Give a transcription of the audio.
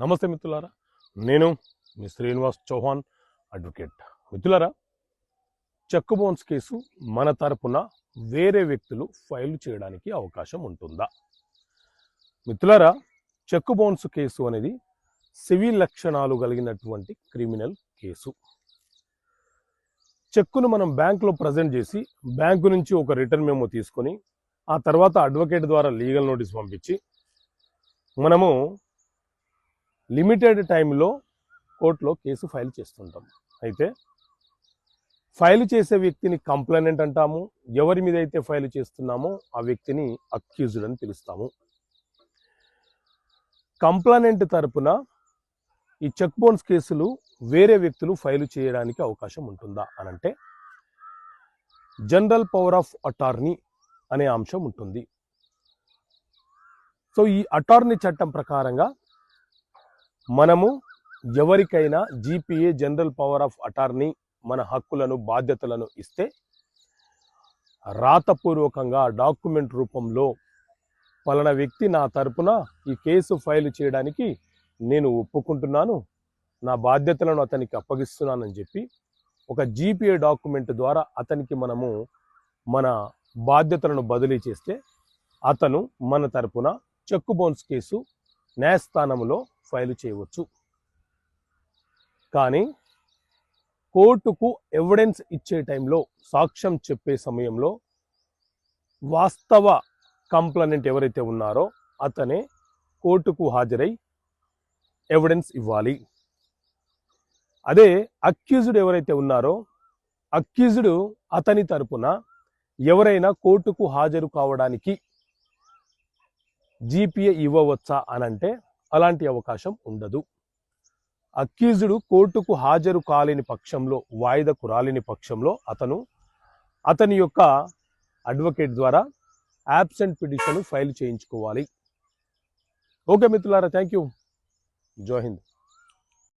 నమస్తే మిత్రులారా. నేను మీ శ్రీనివాస్ చౌహాన్ అడ్వకేట్. మిత్రులారా చెక్ బౌన్స్ కేసు మన తరపున వేరే వ్యక్తులు ఫైల్ చేయడానికి అవకాశం ఉంటుందా? మిత్రులారా చెక్ బౌన్స్ కేసు అనేది సివిల్ లక్షణాలు కలిగినటువంటి క్రిమినల్ కేసు. చెక్కును మనం బ్యాంకులో ప్రజెంట్ చేసి బ్యాంకు నుంచి ఒక రిటర్న్ మేము తీసుకొని ఆ తర్వాత అడ్వకేట్ ద్వారా లీగల్ నోటీస్ పంపించి మనము లిమిటెడ్ టైంలో కోర్టులో కేసు ఫైల్ చేస్తుంటాం. అయితే ఫైల్ చేసే వ్యక్తిని కంప్లైనెంట్ అంటాము. ఎవరి మీద అయితే ఫైల్ చేస్తున్నామో ఆ వ్యక్తిని అక్యూజ్డ్ అని పిలుస్తాము. కంప్లైనెంట్ తరపున ఈ చెక్ బౌన్స్ కేసులు వేరే వ్యక్తులు ఫైల్ చేయడానికి అవకాశం ఉంటుందా అనంటే జనరల్ పవర్ ఆఫ్ అటార్నీ అనే అంశం ఉంటుంది. సో ఈ అటార్నీ చట్టం ప్రకారంగా మనము ఎవరికైనా GPA general power of attorney మన హక్కులను బాధ్యతలను ఇస్తే రాతపూర్వకంగా డాక్యుమెంట్ రూపంలో పలానా వ్యక్తి నా తరపున ఈ కేసు ఫైల్ చేయడానికి నేను ఒప్పుకుంటున్నాను. నా బాధ్యతలను అతనికి అప్పగిస్తున్నానని చెప్పి ఒక జీపీఏ డాక్యుమెంట్ ద్వారా అతనికి మనము మన బాధ్యతలను బదిలీ చేస్తే అతను మన తరపున చెక్కు బౌన్స్ కేసు న్యాయస్థానంలో ఫైలు చేయవచ్చు. కానీ కోర్టుకు ఎవిడెన్స్ ఇచ్చే టైంలో సాక్ష్యం చెప్పే సమయంలో వాస్తవ కంప్లైంట్ ఎవరైతే ఉన్నారో అతనే కోర్టుకు హాజరై ఎవిడెన్స్ ఇవ్వాలి. అదే అక్యూజ్డ్ ఎవరైతే ఉన్నారో అక్యూజ్డ్ అతని తరపున ఎవరైనా కోర్టుకు హాజరు కావడానికి జీపీఏ ఇవ్వవచ్చా అనంటే అలాంటి అవకాశం ఉండదు. అక్యూజ్డ్ కోర్టుకు హాజరు కాలేని పక్షంలో వాయిదకు రాలేని పక్షంలో అతను అతని యొక్క అడ్వకేట్ ద్వారా యాబ్సెంట్ పిటిషన్ ఫైల్ చేయించుకోవాలి. ఓకే మిత్రులారా థ్యాంక్ యూ జోహింద్